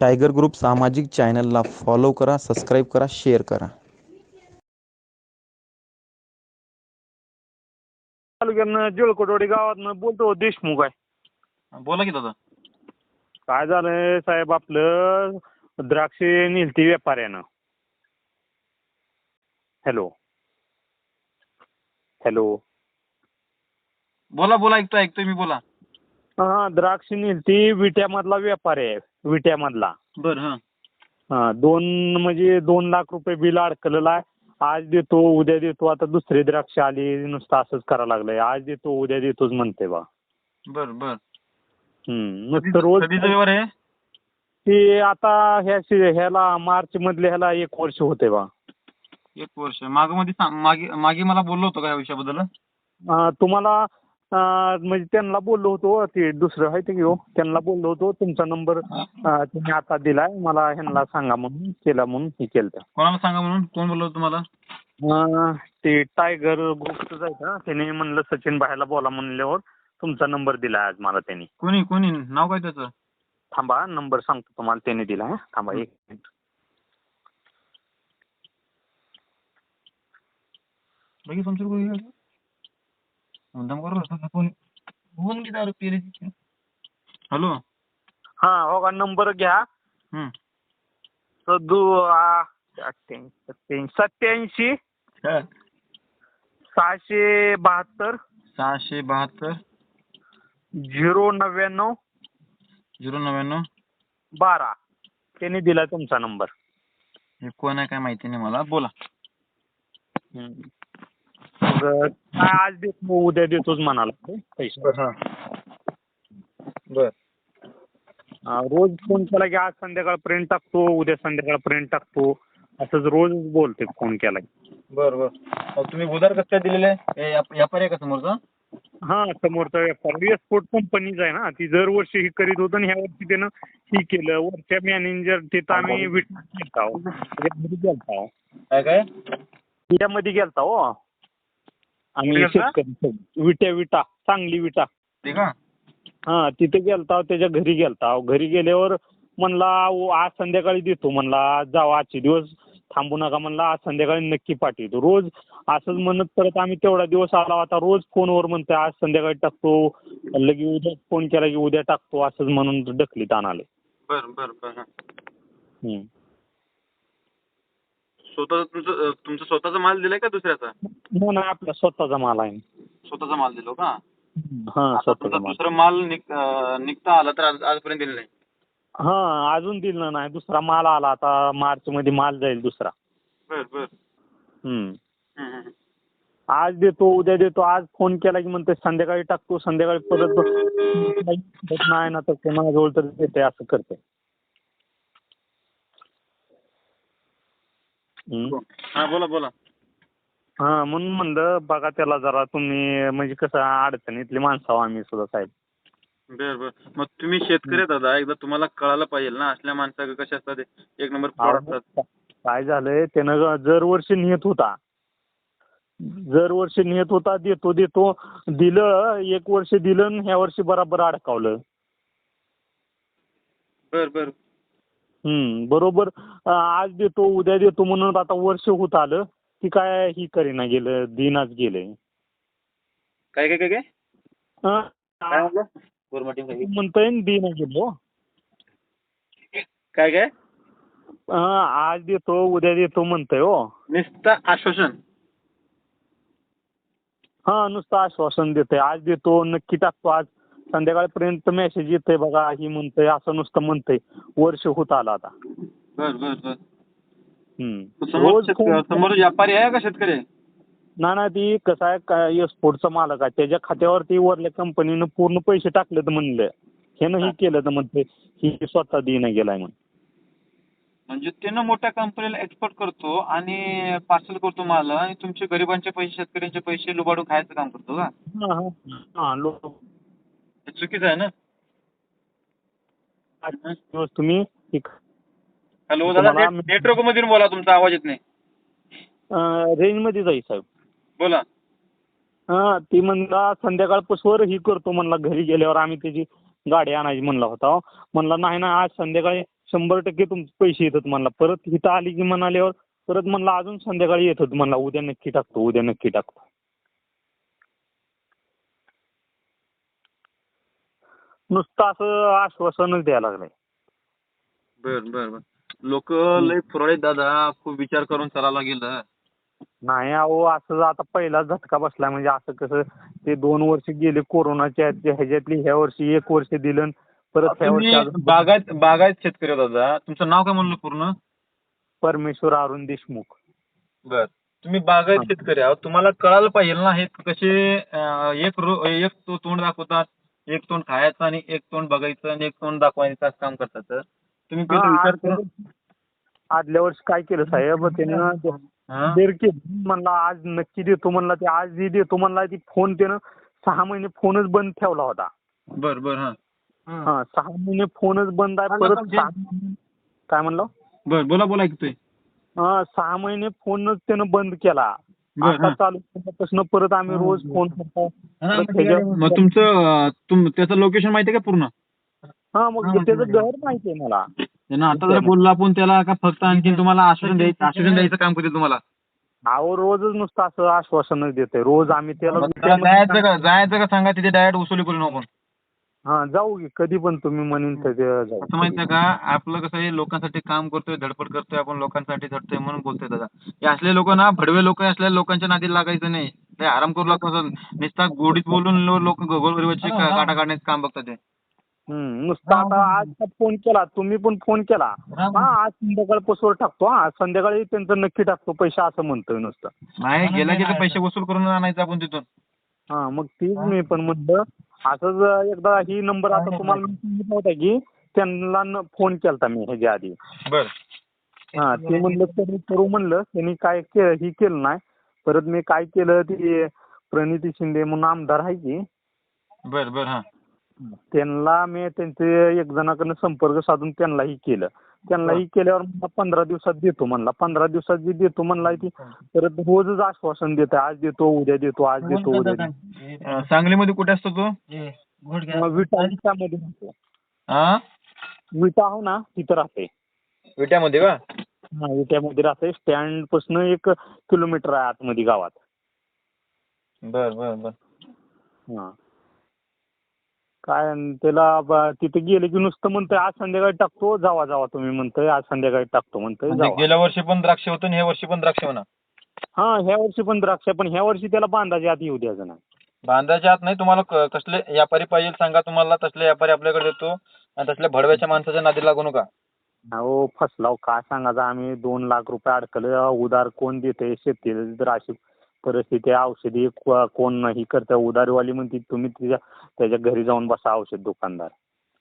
Tiger group सामाजिक चॅनलला follow करा सबस्क्राईब करा शेअर करा. तालुक्यातनं जेळकोटवाडी गावातनं बोलतो देशमुख आहे. बोला की दादा. काय झालंय साहेब आपलं द्राक्षे नेलती व्यापाऱ्यानं. हॅलो. हॅलो. बोला बोला ऐकतोय ऐकतोय मी बोला. हा द्राक्ष नेलती विट्यामधला व्यापारी आहे विट्यामधला. बर हा. हा दोन म्हणजे दोन लाख रुपये बिल अडकलेलं आहे. आज देतो उद्या देतो आता दुसरी द्राक्ष आली नुसतं असंच करायला लागलंय. आज देतो उद्या देतोच म्हणते बा. बर बर. हम्म नुसतं रोज कधीचा व्यवहार आहे? ते आता ह्या शि- ह्याला मार्च मधले ह्याला एक वर्ष होते बा. एक वर्ष. मागमध्ये मागे मागे मला बोललो होतो का या विषयाबद्दल? अं, तुम्हाला म्हणजे त्यांना बोललो होतो ते दुसरं आहे ते घेऊ. त्यांना बोललो होतो तुमचा नंबर तुम्ही आता दिलाय मला ह्यांना सांगा म्हणून केला म्हणून हे केलं कोणाला सांगा म्हणून? कोण बोललो तुम्हाला? ते टायगर ग्रुपचं आहे का त्याने म्हणलं सचिन भाईला बोला म्हणल्यावर तुमचा नंबर दिला आज मला त्यांनी. कोणी कोणी? नाव काय त्याचं? थांबा नंबर सांगतो तुम्हाला त्याने दिला. थांबा एक मिनिट. लगेच दारू हॅलो? हा हो का? नंबर घ्या. हम्म. सदू आ, अठ्ठ्याऐंशी सत्त्याऐंशी सत्त्याऐंशी हा. सहाशे बहात्तर. सहाशे बहात्तर. झिरो नव्याण्णव. झिरो नव्याण्णव. बारा. त्यांनी दिला तुमचा नंबर. हे कोण आहे काय माहिती नाही मला. बोला. मग काय आज देतो उद्या देतोच म्हणाला. तो पैसे. हा. बर. रोज फोन केला की आज संध्याकाळपर्यंत टाकतो उद्या संध्याकाळपर्यंत टाकतो. असंच रोज बोलते फोन केला की. बर बर. मग तुम्ही उधार कसं काय दिलेलं आहे? व्याप- व्यापारी आहे का समोरचा? हा समोरचा व्यापार. एक्सपोर्ट कंपनीच आहे ना. ती दरवर्षी ही करीत होतं आणि ह्या वर्षी त्यानं ही केलं. वरच्या मॅनेजर तिथं आम्ही विट गेलता हो. त्याच्यामध्ये गेलता हो. काय काय? विट्यामध्ये गेलता हो. आम्ही? शेतकरी. विट्या विटा चांगली विटा. ते का? हा तिथे गेलता त्याच्या घरी गेलता. घरी गेल्यावर म्हणला "अहो, आज संध्याकाळी देतो. म्हणला आज जावा आजचे दिवस थांबू नका. म्हणला आज संध्याकाळी नक्की पाठवतो. रोज असंच म्हणत परत आम्ही तेवढा दिवस आला. आता रोज फोनवर म्हणतोय आज संध्याकाळी टाकतो. लगे उद्या फोन केला की उद्या टाकतो. असंच म्हणून ढकलीत आणाले बर बर बर हा. हम्म. स्वतः तुमचं स्वतःचा माल दिलाय का दुसऱ्याचा? नाही नाही आपला स्वतःचा माल आहे. स्वतःचा माल दिलो का? हा आता स्वतःचा तुमचा माल. दुसरा माल निघ- अं, निघता आला तर आज आजपर्यंत दिलेला नाही. हा अजून दिलं नाही. दुसरा माल आला आता मार्च मध्ये माल जाईल दुसरा. बर बर. हम्म. आज देतो उद्या देतो. आज फोन केला की म्हणते संध्याकाळी टाकतो संध्याकाळी परत नाही ना तर कोणाजवळ तर देते असं करते हा बोला बोला. हा म्हणून म्हणलं बघा त्याला जरा तुम्ही म्हणजे कसं अडचणीतली माणसं आहो आम्ही सुद्धा साहेब. बर बर. मग तुम्ही शेतकरी आहे दादा एकदा तुम्हाला कळायला पाहिजे ना असल्या माणसा कशा असतात? एक नंबर फ्रॉड असतात. काय झालंय त्यानं दरवर्षी नेत होता. दरवर्षी नेत होता देतो देतो. दिलं एक वर्ष दिलं ह्या वर्षी बराबर अडकावलं. बर बर. बरोबर. आज देतो उद्या देतो म्हणून आता वर्ष होत आलं. ती काय ही करीना गेलं दिनाच गेलंय काय काय काय काय? काय काय? म्हणतोय दिना गेलो. काय काय? आज देतो उद्या देतो म्हणतोय हो. नुसतं आश्वासन. हा नुसतं आश्वासन देतोय. आज देतो नक्की टाकतो. आज संध्याकाळपर्यंत मेसेज येतोय बघा ही म्हणतोय असं नुसतं म्हणतंय. वर्ष होत आलं आता. बर बर बर. हम्म. समोर रोज शेतक- फोन- समोर व्यापारी आहे का शेतकरी? आहे ना ना ती कसं आहे काय एक्सपोर्टचा मालक आहे. त्याच्या खात्यावरती वरल्या कंपनीनं पूर्ण पैसे टाकले तर म्हणलं. ह्यानं ही केलं तर म्हणते ही स्वतः देणं गेलाय म्हणून. म्हणजे त्यानं मोठ्या कंपनीला एक्सपोर्ट करतो आणि पार्सल करतो माल आणि तुमचे गरिबांचे पैसे शेतकऱ्यांचे पैसे लुबाडून खायचं काम करतो का? हा हा. हा लोक हे चुकीचं आहे ना? दिवस तुम्ही हॅलो दादा नेटवर्क मधून बोला तुमचा आवाज येत नाही. रेंजमध्ये जाईल साहेब. बोला. हा ती म्हणला संध्याकाळपासवर ही करतो म्हणला घरी गेल्यावर आम्ही त्याची गाडी आणायची म्हणला होता. म्हणला नाही ना आज संध्याकाळी शंभर टक्के तुमचे पैसे येतात म्हणला. परत इथं आली की म्हणाल्यावर परत म्हणला अजून संध्याकाळी येतात म्हणला. उद्या नक्की टाकतो उद्या नक्की टाकतो. नुसतं असं आश्वासनच द्यायला लागलंय. बर बर बर. लोक लय फुरळे दादा खूप विचार करून चालायला गेलं नाही अहो असं आता पहिला झटका बसला म्हणजे असं कसं ते दोन वर्ष गेले कोरोनाच्या ह्याच्या- ह्याच्यातली ह्या वर्षी एक वर्ष दिलं आणि परत ह्या वर्षी तुम्ही अजून बागायत बागायत शेतकरी हो दादा. तुमचं नाव काय म्हणलं पूर्ण? परमेश्वर अरुण देशमुख. बर. तुम्ही बागायत शेतकरी आहोत. तुम्हाला कळायला पाहिजे ना हे कसे अं, एक रो एक तो तोंड दाखवतात. एक तोंड खायचं आणि एक तोंड बघायचं आणि एक तोंड दाखवायचं असं काम करतात तर. तुम्ही विचार आज- करून आदल्या वर्षी काय केलं साहेब? त्यानं म्हणला आज नक्की देतो म्हणला ते. आज जी देतो म्हणला ती फोन त्यानं सहा महिने फोनच बंद ठेवला होता. बर बर हा. हा सहा महिने फोनच बंद आहे. परत काय म्हणलं? बर बोला बोला ऐकतोय. हा सहा महिने फोनच त्यानं बंद केला. आता. चालू केल्यापासून परत आम्ही रोज फोन करतो. त्याच्या- मग तुमचं तुम त्याचं लोकेशन माहिती आहे का पूर्ण? हा मग त्याचं घर माहिती आहे मला. त्यांना आता जर बोललो आपण त्याला का फक्त आणखी तुम्हाला आश्वासन द्यायचं आश्वासन द्यायचं काम करतील तुम्हाला. अहो रोजच नुसतं असं आश्वासनच देते रोज आम्ही त्याला मग त्याला जायचं का जायचं का सांगा तिथे डायरेक्ट वसुली करून आपण हा जाऊ की कधी पण तुम्ही म्हणून त्याचे जाऊ. असं माहिती आहे का आपलं कसं आहे लोकांसाठी काम करतोय धडपड करतोय आपण लोकांसाठी झटतोय म्हणून बोलतोय दादा. हे असले लोक ना भडवे लोक असलेल्या लोकांच्या नादी लागायचं नाही. ते आराम करू लागतो नुसता गोडीत बोलून लोक गोरगरिबाची काटा काढण्याचं काम बघतात ते. हम्म, नुसतं आता आज फोन केला तुम्ही पण फोन केला. हा आज संध्याकाळपासून टाकतो हा. संध्याकाळी त्यांचं नक्की टाकतो पैसे असं म्हणतोय नुसतं. नाही गेला की पैसे वसूल करून आणायचं आपण तिथून. हा मग तीच मी पण म्हणलं असंच एकदा ही नंबर आता तुम्हाला मी सांगितलं होता की त्यांना फोन केलता मी ह्याच्या आधी. बर. हा ते म्हणलं तरी करू म्हणलं त्यांनी काय के ही केलं नाही. परत मी काय केलं ते प्रणिती शिंदे म्हणून आमदार आहे की बर बर हा. त्यांना मी त्यांचे एक जणाकडनं संपर्क साधून त्यांनाही केलं. त्यांनाही केल्यावर मला पंधरा दिवसात देतो म्हणला. पंधरा दिवसात जे देतो म्हणला की परत रोजच आश्वासन देत आज देतो उद्या देतो आज देतो उद्या देतो. अं, सांगलीमध्ये कुठे असतो तो? मग विटा विटामध्ये राहतो. हा विटा हो ना तिथं राहते. विट्यामध्ये का? हा विट्यामध्ये राहते. स्टँडपासून एक किलोमीटर आहे आतमध्ये गावात. बर बर बर. हा. काय अन त्याला ब- तिथे गेले की नुसतं म्हणतोय आज संध्याकाळी टाकतो जावा जावा तुम्ही म्हणतोय आज संध्याकाळी टाकतो म्हणतोय म्हणजे जावा. गेल्या वर्षी पण द्राक्ष होतं आणि ह्या वर्षी पण द्राक्ष होणार? हा ह्या वर्षी पण द्राक्ष पण ह्या वर्षी त्याला बांधाच्या आत येऊ द्यायचं नाही. बांधाच्या आत नाही तुम्हाला क- कसले व्यापारी पाहिजे सांगा तुम्हाला तसले व्यापारी आपल्याकडे देतो आणि तसल्या भडव्याच्या माणसाच्या नादी लागू नका. अहो फसलाव काय सांगायचं आम्ही दोन लाख रुपये अडकलं उधार कोण देते शेतीला जर अशी परिस्थिती औषधी को- कोण नाही करतं. उधारवाली म्हणते तुम्ही तिच्या त्याच्या घरी जाऊन बसा औषध दुकानदार.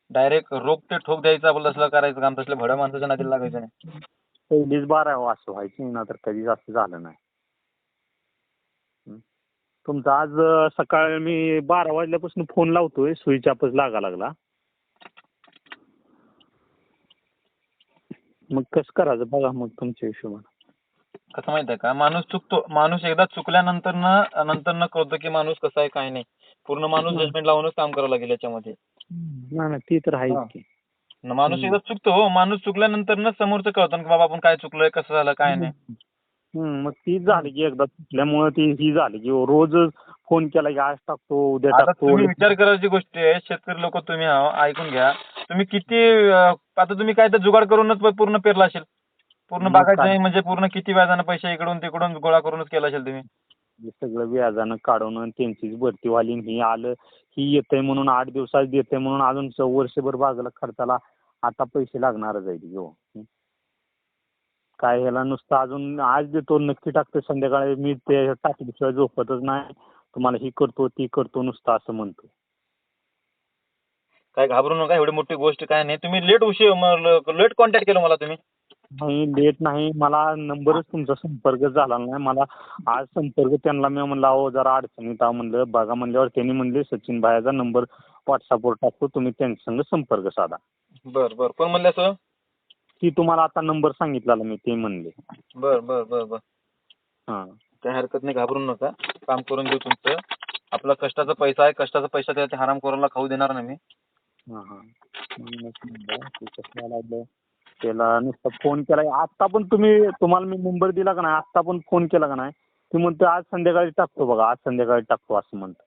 डायरेक्ट रोख ते ठोक द्यायचं आपलं तसलं करायचं काम तसल्या भडव्या माणसाच्या नादी लागायचं नाही. पहिलीच बार आहे हो असं व्हायची ना तर कधीच असं झालं नाही. हं. तुमचा आज अं, सकाळ मी बारा वाजल्यापासून फोन लावतोय स्विच ऑफच लागा लागला. मग कसं करायचं? बघा मग तुमच्या हिशोबाने. कसं माहिती आहे का? माणूस चुकतो माणूस एकदा चुकल्यानंतर न नंतर न कळतं की माणूस कसा आहे काय नाही. पूर्ण माणूस जजमेंट लावूनच काम करावं लागेल याच्यामध्ये. नाही नाही ती तर हा. आहेच की. न माणूस. एकदा चुकतो हो. माणूस चुकल्यानंतर न समोरचं कळतं की बाबा आपण काय चुकलोय कसं झालं काय नाही. मग ती झाली की एकदा चुकल्यामुळे ती ही झाली की रोज फोन केला की आज टाकतो उद्या आता टाकतो तुम्ही विचार करायची गोष्ट आहे शेतकरी लोक तुम्ही आहो ऐकून घ्या. तुम्ही किती अं, आता तुम्ही काय तर जुगाड करूनच पूर्ण पेरला असेल. पूर्ण मग काय? नाही म्हणजे पूर्ण किती व्याजानं पैसे इकडून तिकडून गोळा करूनच केला असेल तुम्ही? हे सगळं व्याजानं काढून आणि त्यांचीच भरती व्हाली आणि ही आलं ही येतंय म्हणून आठ दिवसात देते म्हणून अजून स- वर्षभर बाजाला खर्चाला आता पैसे लागणारच आहेत घेऊ काय ह्याला नुसतं अजून आज देतो नक्की टाकतो संध्याकाळी मी ते टाकल्याशिवाय झोपतच नाही. तुम्हाला ही करतो ती करतो नुसतं असं म्हणतो काय घाबरू नका एवढी मोठी गोष्ट काय नाही. तुम्ही लेट उशीर लेट कॉन्टॅक्ट केलं मला तुम्ही. नाही लेट नाही. मला नंबरच तुमचा संपर्क झाला नाही. मला आज संपर्क त्यांना मी म्हणलं अहो जरा अडचणीत आहो म्हणलं. बघा म्हणल्यावर त्यांनी म्हणले सचिन भायाचा नंबर व्हॉट्सअपवर टाकतो. तुम्ही त्यांच्या संग संपर्क साधा. बर बर. कोण म्हणले असं? ती तुम्हाला आता नंबर सांगितलेला मी ते म्हणले. बर बर बर बर. हां. काही हरकत नाही घाबरू नका. काम करून देऊ तुमचं. आपला कष्टाचा पैसा आहे कष्टाचा पैसा त्या हराम खाऊ देणार नाही मी. हां हां. त्याला नुसता फोन केला. आत्ता पण तुम्ही तुम्हाला मी नंबर दिला का नाही? आत्ता पण फोन केला का नाही? ती म्हणतो आज संध्याकाळी टाकतो बघा आज संध्याकाळी टाकतो असं म्हणतो.